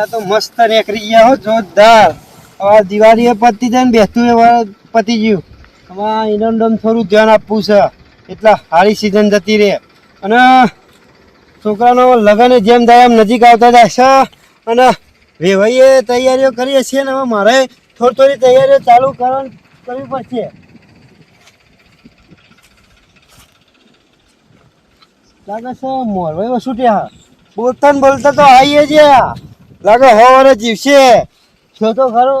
એરંડા તો મસ્ત નીકળી ગયા હો, જોરદાર. હવે દિવાળી પતી જાય ને બેસતું એ પતી ગયું. હવે એરંડમ થોડું ધ્યાન આપવું છે. એટલે હારી સિઝન જતી રહે. અને છોકરાનો લગ્ન જેમ થાય એમ નજીક આવતા જાય છે. અને વેવાઈએ તૈયારીઓ કરીએ છીએ ને હવે મારે થોડી થોડી તૈયારીઓ ચાલુ કરવી પડશે. લાગે છે મોરવાઈ વસુ ત્યાં બોલતા બોલતા તો આવીએ છે લાગે હવારે જીવશે છો. તો ખરો.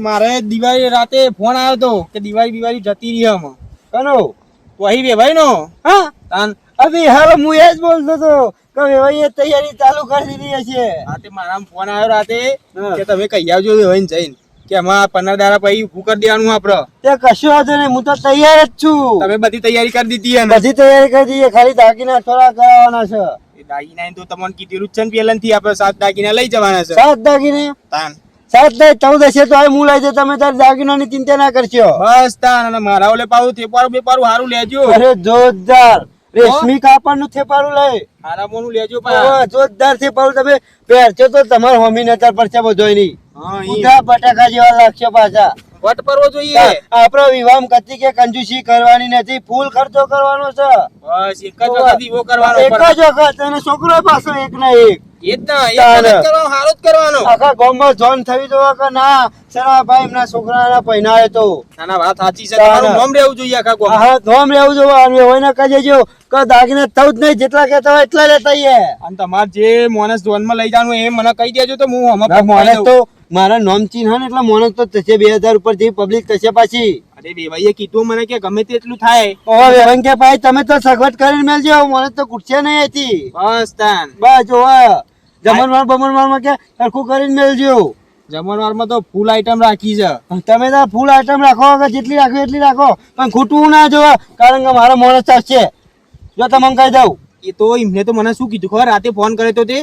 મારે દિવાળી રાતે ફોન આવ્યો તો કે દિવાળી દિવાળી જતી રહી આમાં. કનો? તો અહીં બે ભાઈ નો હા અભી હાલ હું એ જ બોલતો હતો. કે ભાઈ તૈયારી ચાલુ કરી દીધી છે. રાતે મારા ફોન આવ્યો રાતે કે તમે કહી આવજો ભાઈ જઈને. કે આમાં પંદર દાડા પછી ઉભું કરી દેવાનું આપડે. તે કશું વાંધો નહીં હું તો તૈયાર જ છું. તમે બધી તૈયારી કરી દીધી બધી તૈયારી કરી દીધી ખાલી દાગીના થોડા કરાવવાના છે. એ દાગીના તો તમને કીધેલું છે ને પહેલાથી આપણે સાત દાગીના લઈ જવાના છે. સાત દાગીને? તાન. સાત નહીં ચૌદ હશે તો હું લઈ જાય તમે તારી દાગીનાની ચિંતા ના કરશો. બસ તાન અને મારા ઓલે પાવું તે પારું બે પારું સારું લેજો. અરે જોરદાર. રેશમી કાપડનું થેપાળું લઈ. હારા લેજો પા જોરદાર થેપાળું તમે પહેરજો તો તમારે હોમી નજર પડશે બધોય ઊંધા બટાકા જેવા લાગશે પાછા. વટ પરવો જોઈએ. આપણો વિવાહ કતી કે કંજુસી કરવાની નથી. ફૂલ ખર્ચો કરવાનો છે. બસ એક જ વખત કરવાનો એક જ વખત. અને છોકરો પાછો એક ના એક. એ જ ના એક તાન. વખત કરવાનો હારો જ કરવાનો. આખા ગામમાં જોન થવી તો કે ના સરા ભાઈ એમના છોકરાના પહેનાય તો. ના ના વાત સાચી છે. તમારું નામ રહેવું જોઈએ આખા ગામમાં. હા ધોમ રહેવું જોવા અને હોય ને કહેજો જો કે દાગીને થવું જ નહીં. જેટલા કહેતા હોય એટલા લેતા આઈએ. અને તમારે જે માણસ જોનમાં લઈ જવાનું એ મને કહી દેજો તો હું. તો મારા નોમ ચીન હે ને એટલે તો થશે બે હજાર ઉપર જેવી પબ્લિક થશે પાછી. અરે બેભાઈએ કીધું મને કે ગમે તેટલું થાય. ઓહો કે ભાઈ તમે તો સગવડ કરીને મેલજો. મને તો કૂટશે નહીં હતી બસ તાન. બસ જો જમણવાર બમણવારમાં કે સરખું કરીને મેલજો. જમણવારમાં તો ફૂલ આઈટમ રાખી છે. તમે તો ફૂલ આઈટમ રાખો કે જેટલી રાખો એટલી રાખો. પણ ખોટું ના જોવા કારણ કે મારો માણસ છે. જો તમે કહી દઉં. એ તો એમને તો મને શું કીધું ખબર? રાતે ફોન કર્યો તો તે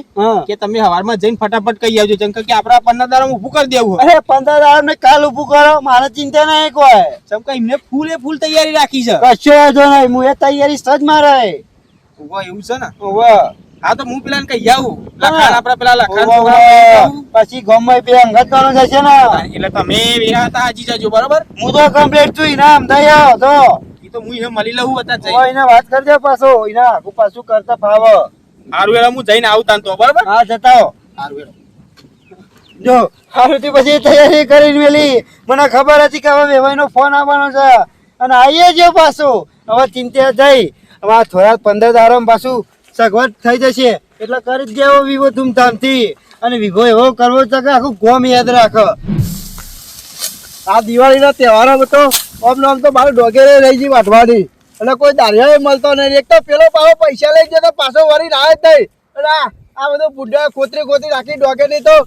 કે તમે હવારમાં જઈને ફટાફટ કહી આવજો. જેમ કે આપડા પંદર દાડા ઊભું કરી દેવું અરે પંદર દાડા ને કાલ ઉભું કરો મારે ચિંતા નહીં કોઈ જેમ કે એમને ફૂલે ફૂલ તૈયારી રાખી છે. કશો વાંધો નહીં હું એ તૈયારી સજ મારે. એવું છે ને? ઓવે. હા તો હું પેલા કહી આવું. લખાણ આપડા પેલા લખાણ. આવું. પછી ગામમાં બે અંગત વાનો જશે ને. એટલે તમે વિના હતા હાજી જજો બરોબર? હું તો કમ્પ્લીટ છું ઇના થઈ આવો તો એ તો હું એને મળી લઉં હતા જઈ એને વાત કરજો પાછો. એના આગુ પાછું કરતા ફાવ. હારું વેલા હું જઈને આવતા ને તો બરોબર? હા જતા હારું વેલા જો હારુથી પછી તૈયારી કરીને મેલી. મને ખબર હતી કે હવે વેવાઈનો ફોન આવવાનો છે. અને આવીએ જ પાછું. હવે ચિંતા જઈ હવે થોડા પંદર દારો પાછું સગવડ થઈ જશે. એટલે કરી જ દેવો વિવો ધૂમધામથી. અને વિવો એવો કરવો છે કે આખું ગોમ યાદ રાખો. આ દિવાળીના તહેવારો તો આમ નામ તો મારું ડોગેરે રહી ગઈ વાટવાની એટલે કોઈ દારિયા મળતો નહીં. એક તો પેલો પાછો પૈસા લઈ જતો પાછો વળી ના જ નહીં અને આ બધું બુઢા ખોતરી ખોતરી રાખી ડોગે નહીં તો,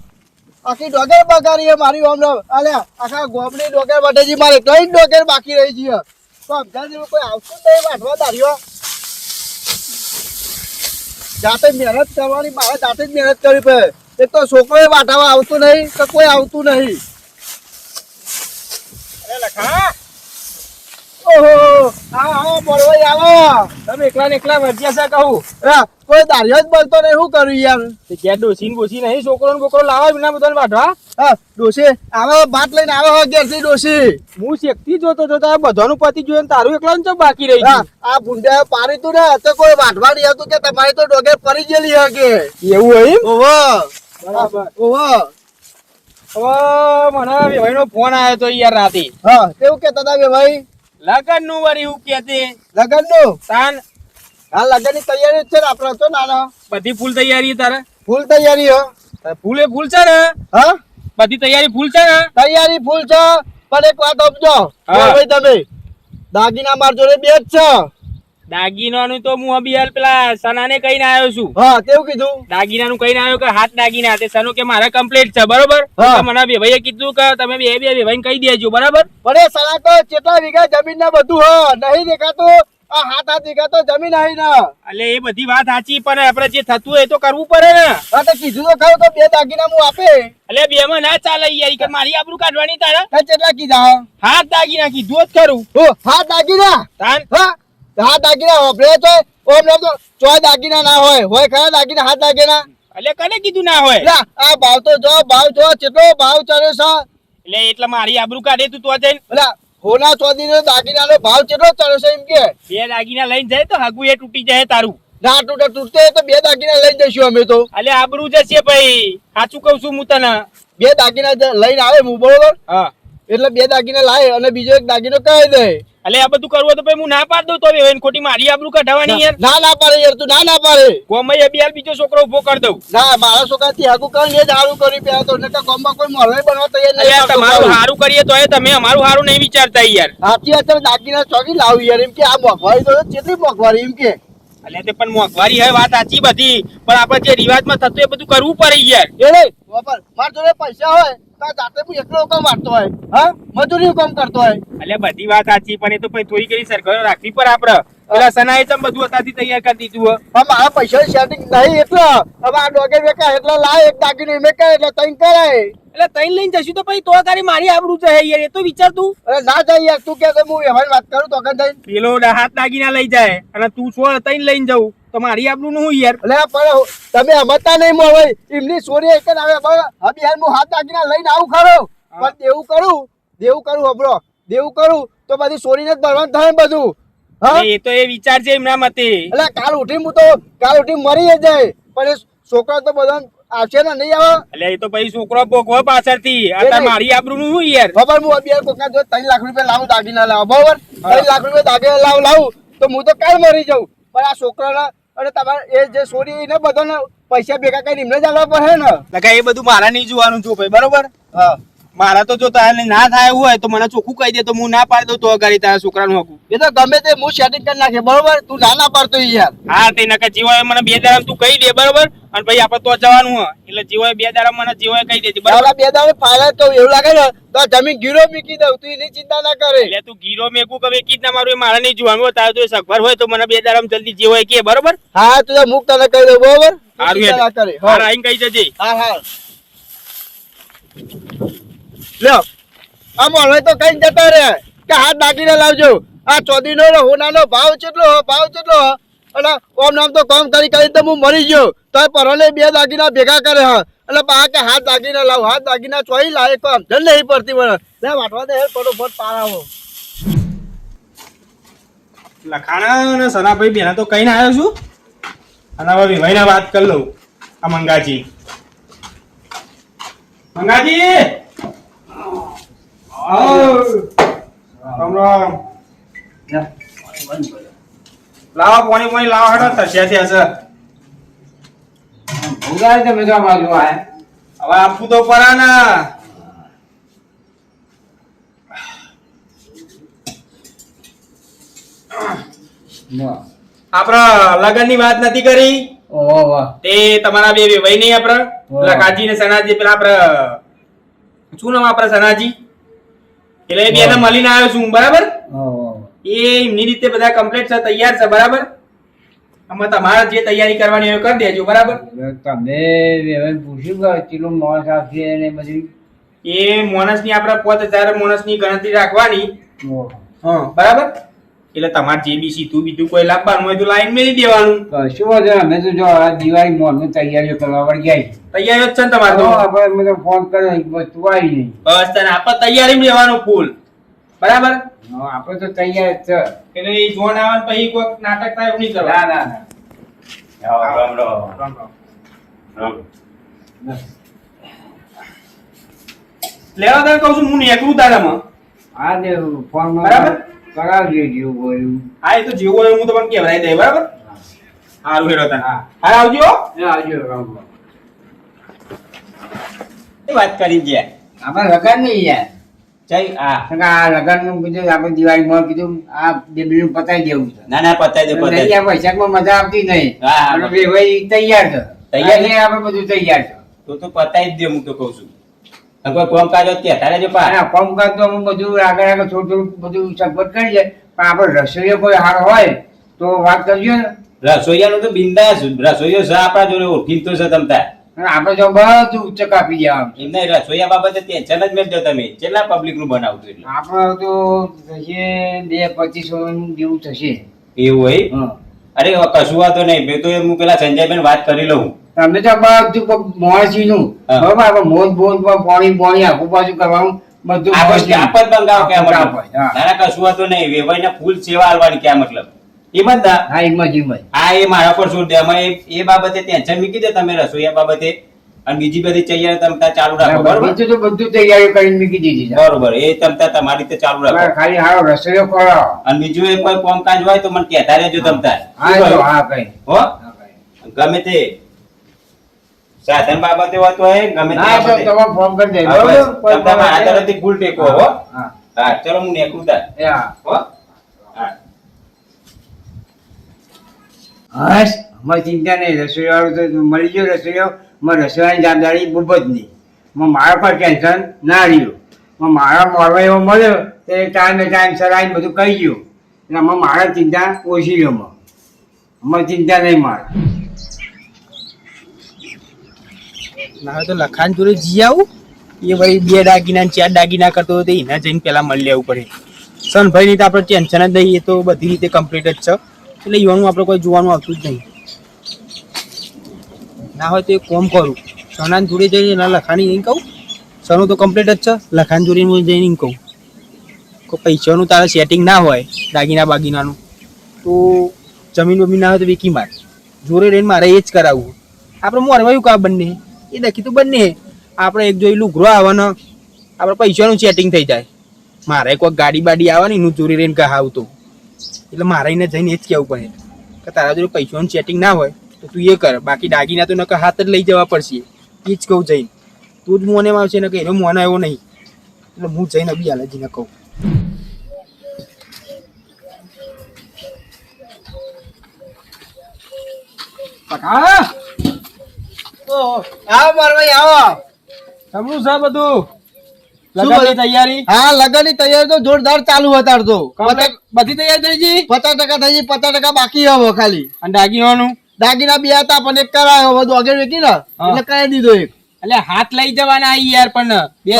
આખી ડોગેર બગાડી મારી આમ અલે, આખા ગોમની ડોગેર માટે મારે કઈ ડોગેર બાકી રહી છે. તો અમદાવાદ કોઈ આવતું નહીં વાટવા દારિયો. જાતે મહેનત કરવાની, મારે જાતે જ મહેનત કરવી પડે. એક તો છોકરો વાટાવા આવતું નહીં, તો કોઈ આવતું નહીં. લખા. ઓહો આવો. તમે એકલા ને એકલા વર્જ્યા છે કહું. હા, કોઈ દારિયો જ બોલતો નહીં શું કરું યાર? તે ડોસી ને બોસી નહીં છોકરો ને બોકરો લાવો એમના બધાને વાઢવા. હા આવે ભાત લઈને આવે ઘેરથી ડોશી હું શેકતી જોતો જોતો આ બધાનું પતિ જોયું ને તારું એકલા ને બાકી રહી ગયું? આ ભૂંડા પારી તું ને તો કોઈ વાઢવા નહીં આવતું કે તમારી તો ડોગે પડી ગયેલી હકે એવું હોય? ઓહો. બરાબર. ઓહો. હવે મને ફોન આવ્યો તો યાર રાતે. હા કેવું કેતા હતા કે ભાઈ લગનનું વરી હું કેતી લગનનું તાન. આ લગ્નની તૈયારી છે ને આપણે તો નાનો. બધી ફૂલ તૈયારી તારે? ફૂલ તૈયારી હો. ફૂલે ફૂલ છે ને? હા? બધી તૈયારી ફૂલ છે ને? તૈયારી ફૂલ છે પણ એક વાત હા. ભાઈ તમે. દાગીના માર જોડે બે જ છે. દાગીનાનું તો હું અભી પેલા સનાને કહીને આવ્યો છું. હા કેવું કીધું? દાગીનાનું કહીને આવ્યો કે હાથ દાગીના તે સનો કે મારા કમ્પ્લીટ છે બરોબર? તો મને બે ભાઈએ કીધું કે તમે બે બે ભાઈને કહી દેજો બરાબર? પણ સના તો કેટલા વીઘા જમીન ના બધું હો નહીં દેખાતું. આ હાથ હાથ વીઘા તો જમીન આવી ના. એટલે એ બધી વાત સાચી પણ આપણે જે થતું હોય એ તો કરવું પડે ને. હા તો કીધું તો ખરું તો બે દાગીના હું આપે. એટલે બે માં ના ચાલે યાર કે મારી આબરૂ કાઢવાની તારા? કેટલા કીધા? હાથ દાગીના કીધું જ ખરું. હાથ દાગીના? તાન? હા. હાથ દાગીના વાપરે તો ઓમ નામ તો ચોય દાગીના ના હોય. હોય ખરા દાગીના હાથ દાગીના? એટલે કને કીધું ના હોય? લા આ ભાવ તો જો ભાવ જો કેટલો ભાવ ચાલે છે? એટલે એટલે મારી આબરૂ કાઢે તું તો જઈને. એટલે હોના ચોદીનો દાગીનાનો ભાવ કેટલો ચાલે છે એમ કે? બે દાગીના લઈને જાય તો હાગુ એ તૂટી જાય તારું. ના તૂટે તૂટતે તો બે દાગીના લઈ જઈશું અમે તો. એટલે આબરૂ જશે ભાઈ. સાચું કહું છું હું તને. બે દાગીના લઈને આવે હું બરોબર હા. એટલે બે દાગીના લાવે અને બીજો એક દાગીનો કહી દે. એટલે આ બધું કરવું તો ભાઈ હું ના પાડ દઉં તો હવે ખોટી મારી આબરૂ કઢાવાની યાર. ના ના પાડે યાર તું ના ના પાડે. ગોમય એ હાલ બીજો છોકરો ઊભો કરી દઉં. ના મારા છોકરાથી આગું કરી એ જ સારું કર્યું પેલા તો. નકર ગામમાં કોઈ મોહલ્લો બનવા તૈયાર એટલે નહીં તમારું હારું કરીએ તો એ તમે અમારું સારું નહીં વિચારતા યાર. સાચી વાત તમે દાગીના ચોકી લાવ યાર. એમ કે આ મોકવારી તો કેટલી મોકવારી એમ કે? એટલે તે પણ મોંઘવારી હે વાત સાચી બધી. પણ આપણે જે રિવાજમાં થતું એ બધું કરવું પડે યાર. એ જોડે પૈસા હોય તો જાતે હું એકલો કામ વાંચતો હોય. હા? મજૂરી કામ કરતો હોય. એટલે બધી વાત સાચી પણ એ તો પછી થોડી ઘણી સરકાર રાખવી પડે આપડે પેલા સનાએ ચમ બધું અત્યારથી તૈયાર કરી દીધું હો. મારા પૈસા સેટિંગ નહીં એટલે હવે આ ડોગે વેકા એટલે લાય એક દાગીનો એટલે તઈ કરાય. એટલે તઈ લઈને જશું તો પછી તો તારી મારી આબરૂ છે યાર એ તો વિચાર તું. અરે ના જાય યાર તું કે હું એવાની વાત કરું તો કઈ પેલો હાથ દાગીના લઈ જાય અને તું છો તઈ લઈને જવું તો મારી આબરૂ નું હું યાર. અલે પણ તમે હમતા નહીં મોય એમની સોરી એક જ આવે. હવે યાર હું હાથ દાગીના લઈને આવું ખરો. પણ દેવું કરું. દેવું કરું હબરો દેવું કરું તો બધી સોરીને જ ભરવાનું થાય બધું. હા? એ તો એ વિચાર છે એમના મતે. એટલે કાલ ઉઠી હું તો કાલ ઉઠી મરી જાય. પણ એ છોકરા તો બધા આવશે ને નહીં આવે? એટલે એ તો પછી છોકરો ભોગવો પાછળથી. આ. મારી આબરૂ નું હું યાર. ખબર હું અભી કોકના જો ત્રણ લાખ રૂપિયા લાવું દાગીના લાવ. બરોબર? ત્રણ લાખ રૂપિયા દાગીના લાવ લાવું. તો હું તો કાલ મરી જાઉં. પણ આ છોકરાના અને તમારે એ જે સોરી એને બધાને પૈસા ભેગા કરીને એમને જ આવવા પડે ને. એ બધું મારા નહીં જોવાનું જો ભાઈ બરોબર? હા. મારા તો જો તારે ના થાય એવું હોય તો મને ચોખ્ખું કહી દે તો હું ના પાડી દઉં તો અગાડી તારા છોકરાનું હકું. એ તો ગમે તે હું સેટિંગ કરી નાખે બરોબર? તું ના ના પાડતો યાર. હા તે નકર જીવાય મને બે દાડા તું કહી દે બરોબર? અને ભાઈ આપણે તો જવાનું હોય. એટલે જીવાય બે દાડા મને જીવાય કહી દેજે બરોબર? બે દાડા ફાયદા તો એવું લાગે ને તો જમીન ગીરો મીકી દઉં તું એની ચિંતા ના કરે. એટલે તું ગીરો મેકું કે કીધ ના મારું એ મારે નહીં જોવાનું હોય. તારે તો સગવડ હોય તો મને બે દાડા જલ્દી જીવાય કે બરોબર? હા તું મુક્ત તને કરી દઉં બરોબર? હારું સારું. હાર આઈને કહી જજે. હા હા લ્યો. આ મોણો તો કઈ જતા રે કે હાથ દાગીને લાવજો. આ ચોદીનો હોનાનો ભાવ કેટલો ભાવ કેટલો? અને ઓમ નામ તો કામ કરી કરી મરી ગયો. તો પરલે બે દાગીના ભેગા કરે હા. એટલે પા કે હાથ દાગીના લાવ, હાથ દાગીના ચોઈ લાવે કામ. જલ નહીં પડતી મને. લે દે ફટોફટ પારાવો લખાણા અને સનાભાઈ બેના વાત કરી લઉં. આ મંગાજી. મંગાજી! રામ રામ. લાવો પાણી પાણી લાવો હેડો થશે તમે આ હવે આપવું તો પરા ને. આપડે લગનની વાત નથી કરી? તે તમારા બે ભાઈ નહીં આપડે? કાજી ને સનાજી પેલા આપડે શું નામ આપડે સનાજી એટલે એ બે ને મળીને આવ્યો છું હું, બરાબર? એ એમની રીતે બધા કમ્પ્લીટ છે તૈયાર છે બરાબર? આમાં તમારે જે તૈયારી કરવાની હોય કરી દેજો બરાબર? તમે હવે પૂછ્યું કે કેટલો માણસ આવશે ને બધી? એ માણસની આપણે પોત પાંચ હજાર માણસની ગણતરી રાખવાની. હા બરાબર? એટલે તમારે જે બી સીધું બીજું કોઈ લાવવાનું હોય તો લાઈન મેળી દેવાનું. કશું વાંધો. અમે તો જો આ દિવાળી મોડની તૈયારીઓ કરવા વળી ગયા તૈયારીઓ છે ને તમારે તો? આપણે અમે ફોન કર્યો તું વસ્તુ આવી નહીં. બસ તને આપણે તૈયારી રહેવાનું ફૂલ બરાબર? આપણે તો તૈયાર જ છે. એટલે એ જોન આવે પછી કોઈક નાટક થાય એવું નહીં ના કરવા ના. ના રામ રામ. લેવા તને કહું છું હું નીકળું તારામાં. આ દે ફોન બરાબર. કરાવજો જેવું હોય હા એ તો જેવું હોય હું તમને કહેવાય દે બરાબર? સારું હેડો તને હા. હા આવજો. આવજો. એ વાત કરી જે આપણે લગન નહીં યાર. જય કે આ કીધું આપણે દિવાળીમાં કીધું આ બે બીજું પતાવી દેવું છે. ના ના પતાઈ દે પતાઈ નહીં, દે વૈશાખમાં મજા આવતી નહીં. હા, હા. તૈયાર છે. તૈયાર? અહીંયા આપણે બધું તૈયાર છે. તો તો પતાઈ જ દે હું તો કહું છું. કોઈ હોત કે જો પા તો અમે બધું આગળ આગળ થોડું થોડું બધું સગવડ કરી છે પણ આપણે રસોઈયો કોઈ હાર હોય તો વાત કરજો ને. રસોઈયાનું તો બિંદાસ રસોઈયો છે આપણા જોડે ઓળખીન છે તમતા આપણે તો બધું ઉચ્ચ કાપી છે. એમને રસોઈયા બાબતે ટેન્શન જ મેળજો તમે. કેટલા પબ્લિકનું બનાવતું એટલે? આપણે તો થશે બે પચીસો જેવું થશે. એવું હોય? હં. અરે કશું વાતો નહીં. મેં તો એમ હું પેલા સંજયબેન વાત કરી લઉં. તમે તો બધું મોણસી નું બરોબર મોજ બોજ પાણી પાણી આખું પાછું કરવાનું બધું આ બસ મોજથી. કાપ જ બંગાવો ક્યાં કાપ મતલબ. જ, હા. ના ના કશું વાતો નહીં. વેવાઈને ફૂલ સેવા આલવાની ક્યાં મતલબ. એ હા એમાં જ એમાં એ મારા પર છોડ દે અમે એ- એ બાબતે ટેન્શન મૂકી દે તમે રસોઈયા બાબતે. અને બીજી બધી તૈયારી તમે ચાલુ રાખો બરોબર? બીજું તો બધું તૈયારી કરીને મૂકી દીધી બરોબર. એ તમતા તમારી રીતે ચાલુ રાખો. ખાલી હારો રસોઈયો કરો. અને બીજું એ કોઈ કામકાજ હોય તો મને કહેતા રહેજો તમતા હા? હા કઈ. હો? ગમે તે. સાધન બાબતે હોય તો ગમે તે બાબતે. તમે ફોન કરી દેજો. હા, બરોબર? બસ. કોઈ તમ તાર મારા ફોન તરફથી ફૂલ ટેકો હો હા. હા. ચલો હું નેકું તાર. હા. હો. હા. હસ અમારે ચિંતા નહીં રસોઈવાળો તો મળી ગયો રસોઈયો. માં રસોઈયાની જવાબદારી બહુ જ નહીં. માં મારા પર ટેન્શન ના રહ્યું. માં મારા મોરવા એવો મળ્યો તે ટાઈમે ટાઈમ સર આવીને બધું કહી ગયું. એટલે આમાં મારા ચિંતા ઓછી રહ્યો અમારે ચિંતા નહીં મારે. ના હોય તો લખાણ જોડે જી આવું. એ ભાઈ બે દાગીના ચાર દાગીના કરતો હોય તો એના જઈને પેલા મળી લેવું પડે. સનભાઈ ની તો આપણે ટેન્શન જ નહીં, એ તો બધી રીતે કમ્પ્લીટ જ છે. એટલે યુવાનું આપણે કોઈ જોવાનું આવતું જ નહીં. ના હોય તો એ કોમ કરું. સના જોડે જઈને એના લખાણી નહીં કહું સનું તો કમ્પ્લીટ જ છે, લખાણ જોડે હું જઈને કહું કોઈ પૈસાનું તારે સેટિંગ ના હોય, દાગીના બાગીનાનું, તો જમીન બમીન ના હોય તો વેકી માર. જોડે રહીને મારે એ જ કરાવવું. આપણે મોરવાયું કા બંને? એ દેખી તો બંને. આપણે એક જોઈ લુઘરો આવવાનો. આપણે પૈસાનું ચેટિંગ થઈ જાય. મારે કોઈ ગાડી બાડી આવવાની હું ચોરી રહીને કહા આવતો. એટલે મારે એને જઈને એ જ કહેવું પડે. કે તારા જોડે પૈસાનું ચેટિંગ ના હોય, તો તું એ કર. બાકી દાગીના તો નકર હાથ જ લઈ જવા પડશે. એ જ કહું જઈને. તું જ મોને આવશે ને કે એનો મોન એવો નહીં. એટલે હું જઈને બી હાલજીને કહું. કાકા આવો મારવાઈ આવો. સમરું છે બધું? લગનની તૈયારી? હા લગનની તૈયારી તો જોરદાર ચાલુ હતા તો. બધી તૈયાર થઈ ગઈ? પચાસ ટકા થઈ ગઈ પચાસ ટકા બાકી હવે ખાલી. અને દાગીનાનું દાગીના બે હતા પણ એક કરાયો બધું આગળ વેકી ને. એટલે કરાવી દીધો એક. એટલે હાથ લઈ જવાના આ યાર પણ. બે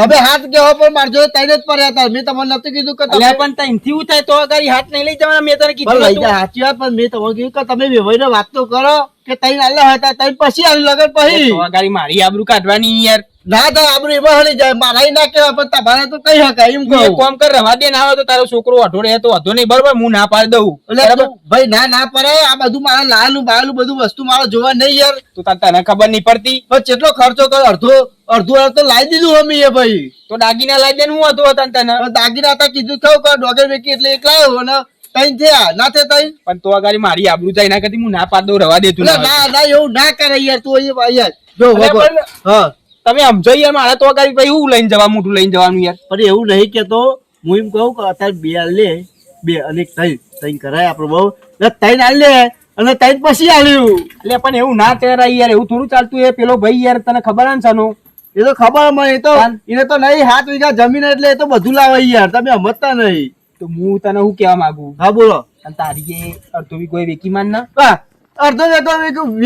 તમે હાથ કેવો પણ મારજો તઈને જ પડ્યા હતા. મેં તમને નતું કીધું કે તમે પણ તઈનથી હું થાય તો અગાડી હાથ નહીં લઈ જવાના મેં તને કીધું લઈ જા સાચી વાત પણ મેં તમને કીધું કે તમે વેવાઈને વાત તો કરો કે તઈને આલે હતા તઈને પછી આલ લગન પછી તો અગાડી મારી આબરૂ કાઢવાની યાર. ના તો આબરૂ એમાં હળી જાય મારા ના કેવા પણ તમારે તો કઈ શકાય એમ તું કહું કામ કર રવા દે ના આવે તો તારો છોકરો અઢો રહે તો અઢો નહીં બરોબર? હું ના પાડી દઉં. બરાબર? ભાઈ ના ના પડે આ બધું મારા લાલું બાયલું બધું વસ્તુ મારો જોવા નહીં યાર. તો તને ખબર નહીં પડતી. પણ કેટલો ખર્ચો કર અડધો અડધો અડધો તો લાવી દીધું અમે એ ભાઈ. તો દાગીના લાવી દે હું હતો તને દાગીના હતા કીધું થયું કે ડોગર વેકી એટલે એક લાવ્યો અને તઈ થયા ના થયા તઈ પણ તો અગાડી મારી આબરૂ જાય ના કરતી હું ના પાડ દઉં રવા દેતું ના ના એવું ના કરે યાર તું અહીંયા યાર. જો હા. તમે સમજો યાર મારા તો આગળ ભાઈ હું લઈને જવા મોટું લઈને જવાનું યાર. પણ એવું નહીં કેતો. હું એમ કહું કે અત્યારે બે લે બે અને તઈ તઈ કરાય આપણો બહુ. તઈ ના લે અને તઈ પછી આવ્યું એટલે પણ એવું ના કરાય યાર એવું થોડું ચાલતું એ પેલો ભાઈ યાર તને ખબર ને સાનો? એ તો ખબર મને એ તો એને તો નહીં હાથ વીઘા જમીન એટલે એ તો બધું લાવે યાર તમે સમજતા નહીં. તો હું તને હું કેવા માંગુ? હા બોલો. તારી કે અડધો બી કોઈ વેકી માન ના. અડધો વેકો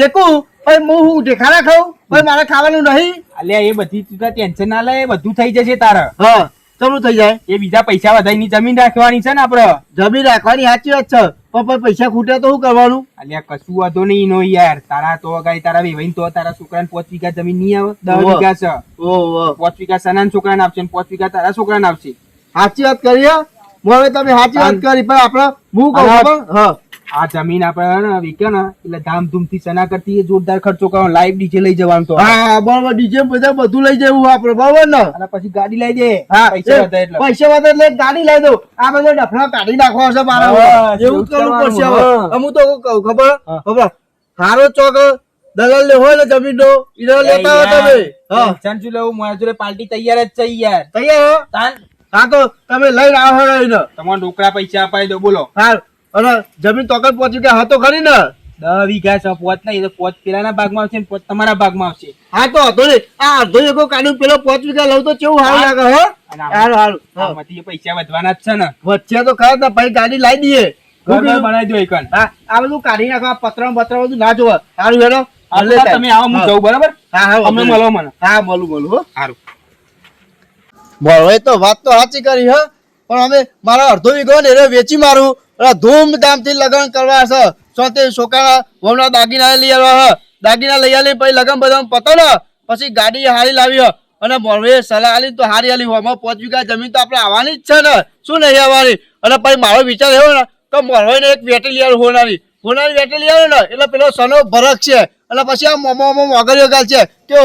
વેકું પણ હું હું દેખાડા ખાઉં? પણ મારે ખાવાનું નહીં. અલ્યા એ બધી તું ટેન્શન ના લે બધું થઈ જશે તારે. હા ચલું થઈ જાય? એ બીજા પૈસા વધારીની જમીન રાખવાની છે ને આપડે. જમીન રાખવાની સાચી વાત છે. પણ પછી પૈસા ખૂટ્યા તો શું કરવાનું? અલ્યા કશું વાંધો નહીં નો યાર. તારા તો અગાડી તારા વેવાઈ તો તારા છોકરાને પાંચ વીઘા જમીન નહીં આવે દસ વીઘા છે. પાંચ વીઘા સનાન છોકરાને આપશે પાંચ વીઘા તારા છોકરાને આપશે. સાચી વાત કરી? હવે તમે સાચી વાત કરી પણ આપણે હું કહું હા. આ જમીન આપણે ને વિકે ને એટલે ધામધૂમથી સના કરતી જોરદાર ખર્ચો કરવાનો લાઈવ ડીજે લઈ જવાનું તો. હા બરોબર ડીજે બધા બધું લઈ જવું આપણે બરોબર ને? અને પછી ગાડી લઈ દે. હા પૈસા વધે એટલે. પૈસા વધે એટલે ગાડી લઈ દઉં. આ બધો ડફલા કાઢી નાખવા છે મારા એવું કરવું પડશે હવે. અમુક તો કહું ખબર? ખબર? હારો ચોક દલાલ લે હોય ને જમીન નો ઈનો લેતા હોય તમે. હા. ચાંચુ લેવું? મારા જોડે પાર્ટી તૈયાર જ છે યાર. તૈયાર હો? હા તો તમે લઈને આવો એને તમારે રોકડા પૈસા અપાઈ દો બોલો. હા. અને જમીન તોકર પહોંચી ગયા હતો ખરી ને? દસ વીઘા છે પોત નહીં તો પોત પેલાના ભાગમાં આવશે પોત તમારા ભાગમાં આવશે. હા તો હતો ને આ અડધો એકો કાઢ્યું પેલો પાંચ વીઘા લઉં તો કેવું સારું લાગે હો? સારું સારું હા. આમાંથી એ પૈસા વધવાના જ છે ને. વચ્ચે તો ખરા ભાઈ ગાડી લાવી દઈએ. ઘર ઘર બનાવી દો એકન. હા આ બધું કાઢી નાખવા પત્ર પત્ર બધું ના જોવા સારું હેડો તમે આવો હું જઉં બરાબર? હા હા અમને મળો મને. હા મળું મળું હો. સારું તો વાત તો સાચી કરી હો. પણ અમે મારા અડધો વીઘો ને વેચી મારું. ધૂમધામથી લગ્ન કરવા છે સોતે છોકરા વહુના દાગીના લઈ આવ્યા હ. દાગીના લઈ આલી પછી લગ્ન બધા પતો ને. પછી ગાડી હારી લાવી હ. અને મોરવે સલાહ આલી તો હારી આલી. હોમાં પાંચ વીઘા જમીન તો આપણે આવવાની જ છે ને. શું નહીં આવવાની? અને પછી મારો વિચાર એવો ને તો મોરવે એક વેટી લઈ હોનારી. હોનારી વેટી લઈ આવ્યો ને એટલે પેલો સનો ભરક છે. અને પછી આ મોમો મોમો મોગરીઓ ગાલ છે. કે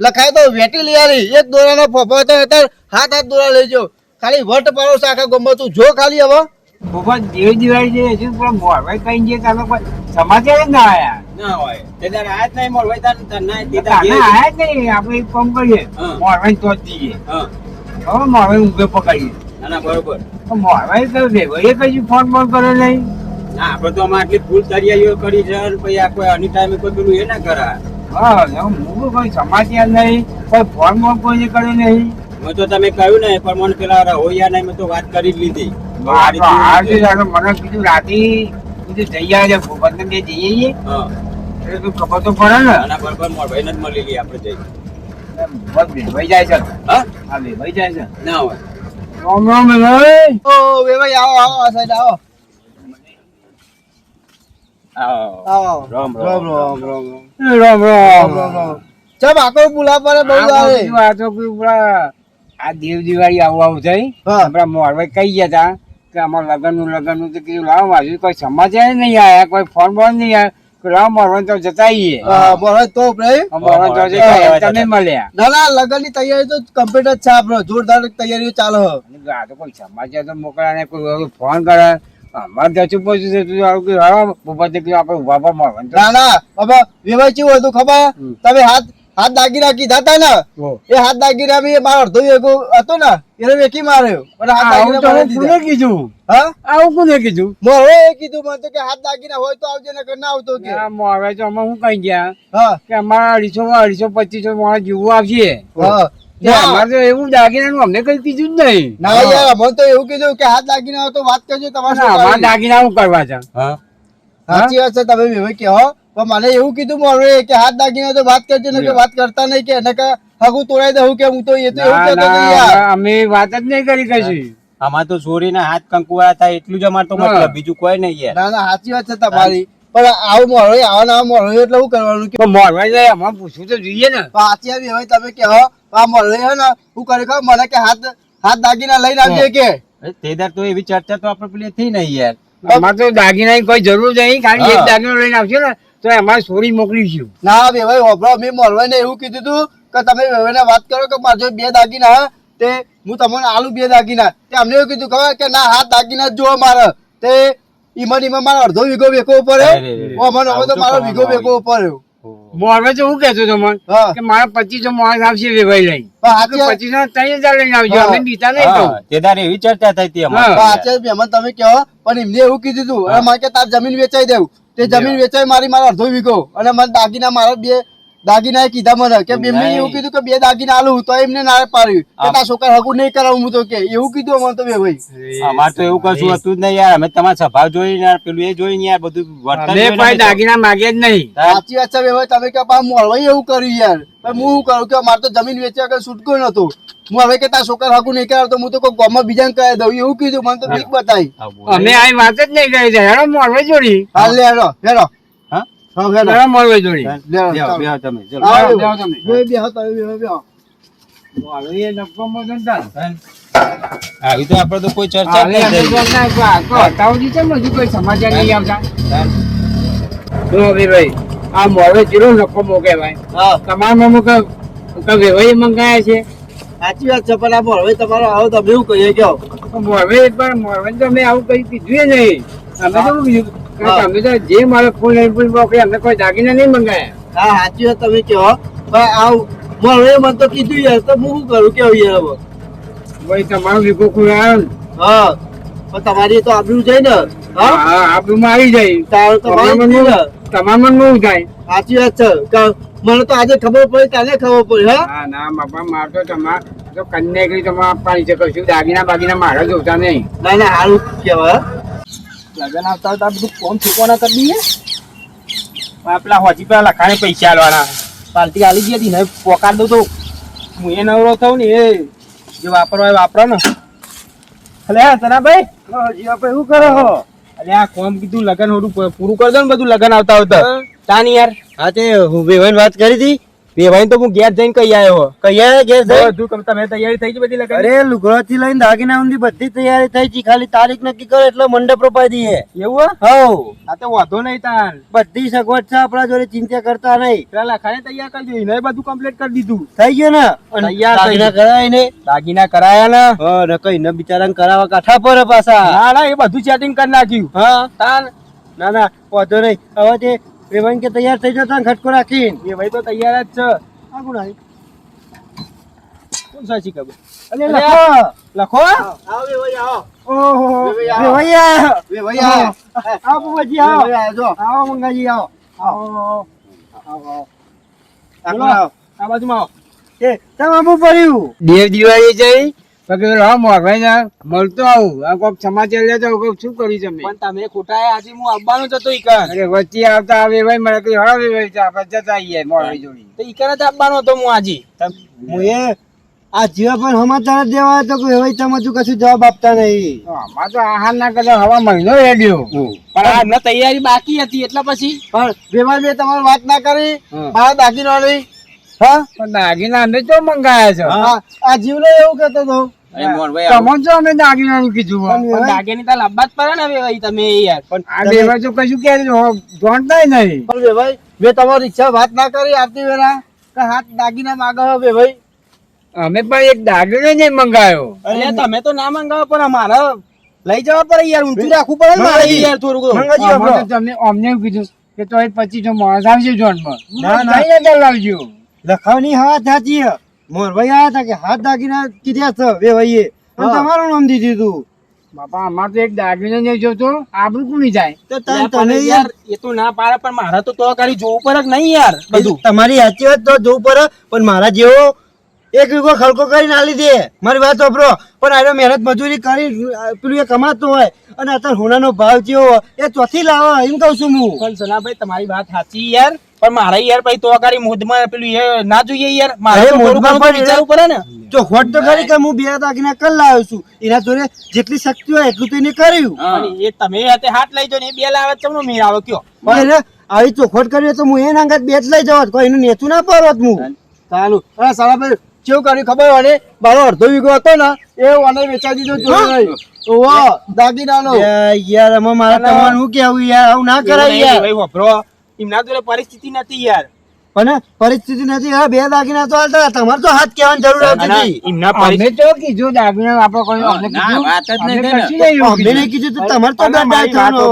લખાય તો વેટી લઈ આવી એક દોરાનો ફોફો હતો હાથ હાથ દોરા લઈ જાઓ ખાલી વટ છે, આખા ગમો તું જો ખાલી હવે. ભગવાન દેવ દિવાળી જે હજુ પણ મોરવાઈ કઈ જે તમે કોઈ સમાચાર ના આયા. ના હોય. તે આયા જ નહીં ના આયા જ નહીં. આપણે એક કામ કરીએ. મોરવાઈ તો જ દઈએ હા. હવે મોરવાઈ ઊંઘે પકડીએ. ના ના બરોબર. મોરવાઈ તો વેવાઈએ કઈ ફોન ફોન કર્યો નહીં. ના આપણે તો આમાં આટલી ભૂલ તૈયારીઓ કરી છે પછી આ કોઈ અની ટાઈમે કોઈ પેલું એ ના કરા હા હું કોઈ સમાચાર નહીં. કોઈ ફોન ફોન કોઈને કર્યો નહીં. મેં તો તમે કહ્યું ને પણ મને પેલા રહોયા નહીં મેં તો વાત કરી જ લીધી. મને કીધું રાતે કીધું જઈ ખબર તો પડે ને. આના બરોબર મોરભાઈ ને જ મળી લઈએ આપણે જઈ. બસ વેવાઈ જાય છે. હા? હા વેવાઈ જાય છે. ના હોય. રામ રામ વેવાઈ. ઓ વેવાઈ આવો આવો આ સાઈડ આવો. આવો. રામ રામ. રામ. રામ રામ રામ. રામ રામ. રામ ચમ આખો પુલા પર બહુ આવે? આ તો કોઈ આ દેવ દિવાળી આવું આવું થઈ. આપણા મોરવાઈ કહી ગયા હતા. કે આમાં લગ્નનું લગ્નનું તો કીધું લાવ હજુ કોઈ સમાચાર નહીં આવ્યા કોઈ ફોન બોન નહીં આવ્યો લાવ તો જતા આવીએ તો તો તમે મળ્યા. ના ના લગ્નની તૈયારી તો કમ્પ્લીટ જ છે આપણો. જોરદાર તૈયારીઓ ચાલે. આ તો કોઈ સમાચાર તો મોકલ્યા ને કોઈ ફોન કરે. અમારે તો ચૂપ જ છે તું આવું કે હા બપોર આપણે ઊભા પર મોરવાઈ ના ના હવે હતું ખબર? તમે હાથ હાથ દાગીના કીધા હતા ને એ હાથ દાગીના બી મારો અડધો એગો હતો ને એને વેકી માર્યો. અને હાથ દાગીરા મને દીધા. કીધું? હા? આવું કોને કીધું? મોરે એ કીધું મને તો કે હાથ દાગીરા હોય તો આવજે ને ના આવતો કે. આ મોરવાઈ તો અમે હું કઈ ગયા? હા. કે અમારા અઢીસો અઢીસો પચીસો માણસ જેવું આવશે. હા. ને. અમારે તો એવું દાગીનાનું અમને કઈ કીધું જ નહીં. ના યાર મને તો એવું કીધું કે હાથ દાગીના તો વાત કરજો તમારે દાગીના હું કરવા છે હા. સાચી વાત છે તમે વિવેક કહો. પણ મને એવું કીધું મારું કે હાથ દાગીને હોય તો વાત કરજો ને કે વાત કરતા નહીં કે એને કે હગું તોડાઈ દઉં કે હું તો એ તો એવું કહેતો કે યાર. અમે વાત જ નહીં કરી કશી. આમાં તો ચોરીના હાથ કંકુવા થાય એટલું જ અમારે તો મતલબ બીજું કોઈ નહીં યાર. ના ના સાચી વાત છે તમારી. પણ આવું મોરો આવા ના મોરો એટલે શું કરવાનું કે જાય અમારે પૂછવું તો જોઈએ ને. સાચી આવી હવે તમે કહો. આ મોરો હે ને હું કરી કહો મને કે હાથ હાથ દાગીના લઈને આવજે કે. તે દર તો એવી ચર્ચા તો આપણે પેલી થઈ નહીં યાર. અમારે તો દાગીના કોઈ જરૂર નહીં ખાલી એક. દાગીનો લઈને આવશે ને તો અમારે છોરી મોકલીશું ના બે ભાઈ હોભળો. મેં મોરવાઈને એવું કીધું તું કે તમે વેવાઈને વાત કરો કે મારે બે દાગીના તે હું તમને આલુ બે દાગીના. તે અમને એવું કીધું ખબર કે ના હાથ દાગીના જ મારે. તે ઈમાન ઈમાન ઈમાં મારો અડધો વીઘો વેકો ઉપર. મને હવે તો મારો વીઘો વેકો ઉપર પડ્યો. મોરવાઈ તો હું કહેતો હતો મને કે મારા પચીસો માણસ આવશે વેવાઈ લઈ પચીસ ત્રણ હજાર લઈને આવજો. અમે દીધા નહીં કહું. હા, તે દાડે એવી ચર્ચા થઈ હતી આજે મહેમાન તમે કહો પણ એમને એવું કીધું તું મારે કે તાર જમીન વેચાઈ દેવું. તે જમીન વેચાઈ મારી મારા અડધો વીઘો. અને મને દાગીના મારા બે દાગીના એ કીધા મને કે નહીં. એવું કીધું કે બે દાગીના આલું તો એમને ના પાડ્યું. કે. છોકરા હગું નહીં કરાવું હું તો કે. એવું કીધું અમને તો બે ભાઈ. અમારે તો એવું કશું હતું જ નહીં યાર. અમે તમારા સ્વભાવ જોઈને યાર પેલું એ જોઈને યાર બધું વર્તન કોઈ દાગીના માગ્યા જ નહીં. સાચી વાત છે બે ભાઈ. તમે કે પા મોળવાઈ એવું કર્યું યાર. પણ હું શું કરું કે મારે તો જમીન વેચ્યા કે છૂટકો નતો હું હવે કે તાર છોકરા હગું નહીં કરાવતો હું તો કોઈ ગામમાં બીજાને કહી દઉં. એવું કીધું. મને તો બીક બતાવી અમે આ વાત જ નહીં કરી છે. હેડો મોળવાઈ જોડી. હાલ લે હેડો હેડો. આવો, તો આપડે તો કોઈ ચર્ચા કોઈ સમાચાર નહીં આવતા. ભાઈ આ મોરવે ચીરો નફો મોકે ભાઈ. હા. તમારા મમ્મી કે કે વેવાઈ મંગાયા છે? સાચી વાત છે પણ આ મોરવે તમારો આવો તમે એવું કહીએ કહો મોરવે પણ મોરવે તમે આવું કઈ કીધું નહીં. અમે તો અમે તો જે મારો ફૂલ ફૂલ મોકલે અમે કોઈ દાગીના નહીં મંગાયા. હા સાચી વાત તમે કહો. પણ આ મોરવે મને તો કીધું યાર તો હું શું કરું કેવું યાર હવે? ભાઈ તમારું વિકો કોઈ આવ્યો હા પણ તમારી તો આબરૂ જાય ને. હા? આબરૂ માં આવી જાય. તારું તો મારી મન નહીં તમારા મનમાં શું થાય? સાચી વાત છે. મને તો આજે ખબર પડી તને ખબર પડી હા? હા ના બાપા માર તો તમાર તો કન્યા કરી તમારે આપવાની છે કશું દાગીના બાગીના મારા જોતા નહીં. ના ના સારું કહેવાય લગન આવતા આવતા બધું કોમ ચૂકવાના કરી દઈએ. આ પેલા હોજી પેલા લખાણે પૈસા આલવાના. પાલતી આલી ગઈ હતી ને પોકાર દઉં તો હું એ નવરો થઉં ને એ જે વાપરવા વાપરો ને. અલે હા તના ભાઈ જીવાભાઈ શું કરો છો? અલે આ કોમ કીધું લગન હોડું પૂરું કરી દો ને બધું લગન આવતા આવતા તાની યાર. હા તે હું વેવાઈને વાત કરી હતી? વેવાઈને તો હું ઘેર જઈને કઈ આવ્યો કઈ આવ્યો ઘેર જઈ? બધું કમ- તમે તૈયારી થઈ ગઈ બધી લગન અરે લુગડા થી લઈને દાગીના સુધી બધી તૈયારી થઈ ગઈ. ખાલી તારીખ નક્કી કરો એટલે મંડપ રોપાઈ દઈએ. એવું હે? આ તો વાંધો નહીં તાન બધી સગવડ છે આપણા જોડે ચિંતા કરતા નહીં. પેલા લખાણે તૈયાર કરી દીધું એને બધું કમ્પ્લીટ કરી દીધું. થઈ ગયું ને? તૈયાર દાગીના કરાય ને? દાગીના કરાયા ને? હા ને કઈ ને બિચારા કરાવવા કાઠા પર પાછા. ના ના એ બધું સેટિંગ કરી નાખ્યું. હા. તાન. ના ના વાંધો નહીં. હવે તે વેવાઈને કે તૈયાર થઈ જતા ખટકો રાખીને. એ ભાઈ તો તૈયાર જ છે. આ કોણ આવી? કોણ સાચી ખબર અલે લખો. લખો? આવો વેવાઈ આવો. ઓહો. વેવાઈ આવો. વેવાઈ આવો. વેવાઈ આવો આવો. બુવાજી આવો આવો આવો મંગાજી આવો. આવો. આવો આવો. આ બાજુમાં આવો. એ તમામ પડ્યું. દેવ દિવાળી જઈ. પછી હા મોરભાઈ ના મળતો આવું. આ કોક સમાચાર લેતો કોક શું કર્યું તમે પણ તમે ખોટા આજે હું આવવાનો જ હતો ઈકન. અરે વચ્ચે આવતા આવે ભાઈ મને કઈ હળવે ભાઈ તો આપણે જતા આવીએ મોરભાઈ જોડી. તો ઈકન જ આવવાનો હતો હું આજે. હું એ આ જીવા પણ સમાચાર જ દેવા તો કોઈ હવે તમે હજુ કશું જવાબ આપતા નહીં. આમાં તો આહાર ના કરતા હવા મહિનો રેડ્યો. પણ આ હમણાં તૈયારી બાકી હતી એટલે પછી? પણ વેવાઈ મેં તમારી વાત ના કરી. મારા દાગીનો નહીં હા? પણ દાગીના અમે તો મંગાયા છે. આ આ જીવલો એવું કહેતો હતો અમે. પણ દાગીની તો લાવવા જ પડે ને હવે ભાઈ તમે યાર. પણ આ દેવા તો કશું કે જોણતા નહીં. પણ વેવાઈ મેં તમારી ઈચ્છા વાત ના કરી આવતી વેળા કે હાથ દાગીના માગો હો વેવાઈ અમે પણ એક દાગીનો નહીં મંગાયો. તમે તો ના મંગાવો પણ અમારે લઈ જવા પડે યાર ઊંચું રાખવું પડે મારે યાર થોડું તમને અમને એવું કીધું કે તો એ પચીસો માણસ જોનમાં લખાવની. નહીં અંદર મોરભાઈ આયા હતા કે હાથ દાગીના કીધ્યા છે બે ભાઈએ. અને તમારું નામ દીધું હતું બાપા અમાર તો એક દાગીનો નહીં જોતો આબરૂ કોની જાય? તો યાર, તમે યાર એ તો ના પાડે પણ મારે તો તો કરી જોવું પડે કે નહીં યાર બધું. તમારી સાચી વાત તો જોવું પડે પણ મારા જેવો એક રૂપિયો ખડકો કરીને આલી દે. મારી વાત વાપરો પણ આનો મહેનત મજૂરી કરી પેલું એ કમાતો હોય અને અત્યારે હોનાનો ભાવ થયો એ ચોથી લાવો એમ કહું છું હું. પણ સનાભાઈ તમારી વાત સાચી યાર. પણ મારે યાર ભાઈ તો અગાડી મોઢમાં પેલું એ ના જોઈએ યાર. મારે મોઢમાં પણ વિચારવું પડે ને. ચોખવટ તો કરી કે હું બે દાગીના કલ લાવ્યો છું. એના જોડે જેટલી શક્તિ હોય એટલું તો એને કર્યું. એ તમે હાથે હાથ લઈ જાઓ ને બે લાવે ચમનો મેળ આવે કયો? આવી ચોખોટ કરીએ તો હું એના અંગત બે જ લઈ જવાત કોઈ એનું નેતું ના પરત હું. ચાલુ. સારા સારાભાઈ કેવું કર્યું ખબર હોય મારો અડધો વીઘો હતો ને એ મને વેચાઈ દીધો જોયું નહીં ઓહો દાગીનાનો યાર, યાર આમાં મારે તમારે કેવું યાર? આવું ના કરાય યાર. ભાઈ વાપરો. એમના જોડે પરિસ્થિતિ નથી યાર. પણ પરિસ્થિતિ નથી હા બે દાગીના તો હાલતા તમારે તો હાથ કહેવાની જરૂર હતી. એમના અમે તો કીધું દાગીનો આપણે કોઈ. અમને કીધું વાત જ નહીં અમને નહીં કીધું. તો તમારે તો અને થવાનો.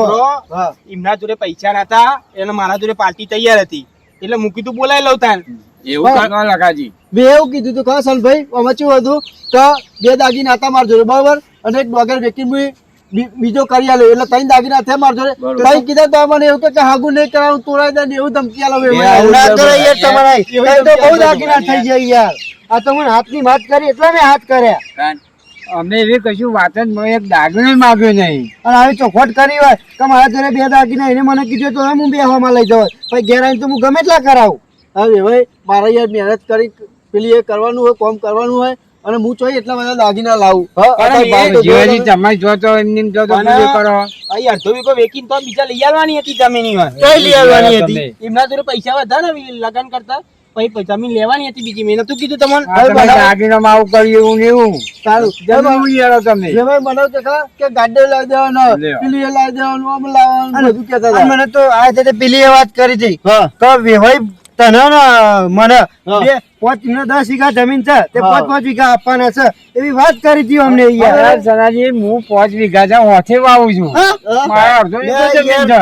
એમના જોડે પૈસા નતા એટલે મારા જોડે પાર્ટી તૈયાર હતી. એટલે મૂકી તું બોલાવી લઉં તાન. એવું કાંઈ- લખાજી મેં એવું કીધું હતું ખરા સનભાઈ આમાં હતું? કે બે દાગીના હતા મારા જોડે બરાબર? અને એક ડોગર વ્યક્તિ બી- બી- બીજો કરી આલ્યો. એટલે ત્રણ દાગીના થયા મારા જોડે. ભાઈ કીધા તો મને એવું કે કે હાગુ નહીં કરાવું તોડાઈ દે ને એવું ધમકી આલો આવું ના કરાય યાર તમારે તો બહુ દાગીના થઈ જાય યાર. આ તો મને હાથની વાત કરી એટલે મેં હાથ કર્યા. કાંઈ. અમે એવી કશું વાત જ મેં એક દાગીનો માગ્યો નહીં. અને આવી ચોખવટ કરી હોય કે મારા ઘરે બે દાગીના એને મને કીધું તો હું બે હવામાં લઈ જવાય. પછી ઘેર આવીને તો હું ગમે એટલા કરાવું. હા ભાઈ મારે યાર મહેનત કરી પેલી એ કરવાનું હોય કોમ કરવાનું હોય અને હું ચોઈ એટલા બધા દાગીના લાવું. જીવાજી તમે. જો તો એમની જો તો પણ કરો. અહીં અડધો વીઘો વેકીને તો બીજા લઈ આવવાની હતી જમીન કઈ લઈ આવવાની હતી? એમના જોડે પૈસા વધા ને લગન કરતા. પછી જમીન લેવાની હતી બીજી. મેં નતું કીધું તમને. આ તમે દાગીનામાં આવું કર્યું એવું ને એવું. સારું. જમીન લેલો તમે. જેમાં મને તો કે ગાડી લાવી દેવાનો. પેલી એ લાવી દેવાનું આમ લાવવાનું બધું કહેતા મને તો આ તે પેલી વાત કરી હતી. હા. તો વેવાઈ તને મને બે પાંચ ને દસ વીઘા જમીન છે તે પાંચ પાંચ વીઘા આપવાના છે. એવી વાત કરી હતી અમને યાર. સનાજી હું પાંચ વીઘા છે હોથે વાવું છું.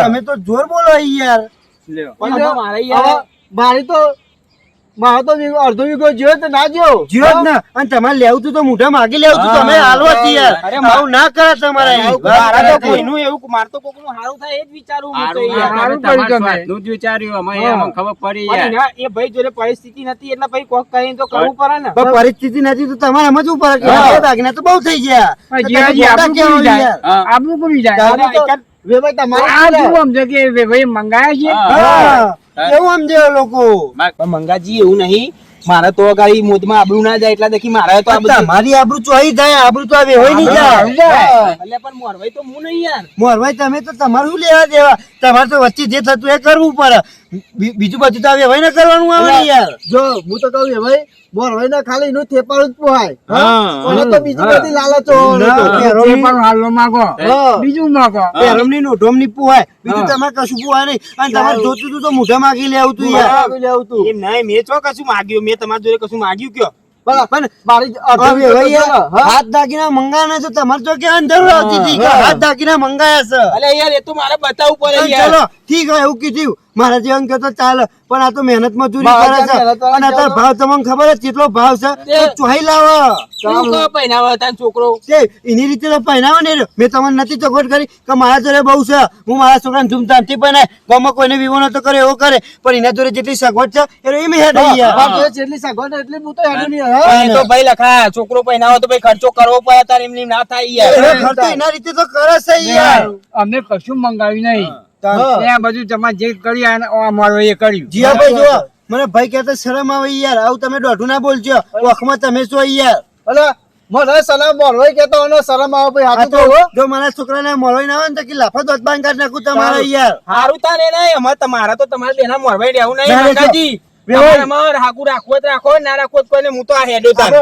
તમે તો જોર બોલો યાર. લ્યો. પણ આમાં મારે યાર. મારી તો મારો તો અડધો વીઘો જોયો તો ના જો જીઓ ને. અને તમારે લેવું તું તો મોઢા માગી લેવું તું તમે હાલવા જ આવું ના કરે તમારે. મારા તો કોઈનું એવું મારે તો કોકનું સારું થાય એ જ વિચારું હું તો સારું યાર. સારું તમારે કર્યું તમે. સ્વાદનું જ વિચાર્યું અમે હા. એમાં ખબર પડી યાર. એ ભાઈ જોડે પરિસ્થિતિ નથી એટલે ભાઈ કોક કરીને તો કરવું પડે ને. પણ પરિસ્થિતિ નથી તો તમારે સમજવું ઉપર કે. તો બહુ થઈ ગયા. આપણું જાય. આપણું જાય. તમારે આ શું સમજે કે ભાઈ મંગાયા છે. એવું સમજે લોકો. મંગાજી એવું નહીં. મારે તો ગાડી મોજમાં આબરૂ ના જાય એટલા દેખી મારે તો આ બધું આબરૂ ચોઈ જાય આબરૂ તો આવે હોય નહીં જાય. એટલે પણ મોરવાઈ તો હું નહીં યાર. મોરવાઈ તમે તો તમારું લેવા દેવા? તમારે તો વચ્ચે જે થતું એ કરવું પડે. બીજું બધું તો હવે ના કરવાનું આવે ને યાર. જો હું તો કહું વેવાઈ બોરવાઈ ના ખાલી નું થેપાળું જ પોહાય. હા. તો બીજી બધી લાલચો ના. નતો. પણ હાલો માગો. બીજું માગો. પેરમની નોઢોમની પોહાય. બીજું હા. તમારે કશું પોહાય નહીં. અને તમારે જોતું તું તો મોઢા માગી લેવું તું યાર. માગી લેવું તું. એમ નહીં મેં ચો કશું માગ્યું? મેં તમારી જોડે કશું માગ્યું કયો. પણ મારી હવે ભાઈ તો હાથ દાગીના મંગાના છે. તમારે તો કે હા. હાથ દાગીના મંગાયા છે? અલે યાર એ તો મારે બતાવવું પડે યાર. ચલો ઠીક હોય એવું કીધું. મારા જેવા તો ચાલે પણ આ તો મહેનત મજૂરી કરે છે અને અત્યારે ભાવ તમને ખબર છે કેટલો ભાવ છે? ચોહી લાવો. છોકરો? તે એની રીતે તો પહેરાવો ને મેં તમને નથી ચોખવટ કરી કે મારા જોડે બહુ છે. હું મારા છોકરાને ધૂમધામથી પહેરાય ગામમાં કોઈને વિવો નતો કરે એવો કરે. પણ એના જોડે જેટલી સગવડ છે એ જેટલી સગવડ એટલી હું તો હેડું નહીં, હા. એ તો ભાઈ લખા છોકરો પહેરાવો તો ભાઈ ખર્ચો કરવો પડે તાર એમની ના થાય યાર. ખર્ચો એના રીતે તો કરે છે યાર. અમને કશું મંગાવ્યું નહીં. ત્યાં બધું તમારે જે કર્યું અમારો એ કર્યું. જીયાભાઈ જો મને ભાઈ કહેતા શરમ આવે યાર. આવું તમે દોઢું ના બોલજો. વખમાં તમે શું યાર. અલા, મને સલામ બોલવાઈ કેતો અને શરમ આવે ભાઈ તો જો મારા છોકરાને મળવાય ના આવે ને તો કે લાફા દોત બાંધ કાઢ નાખું તમારે યાર. હારું તાર ને નહીં અમારે તમારા તો તમારે બેના મોરવાઈ રહેવું નહીં. તમારે રાખવો જ રાખો ના રાખવો જ કોઈને હું તો આ હેડો તાર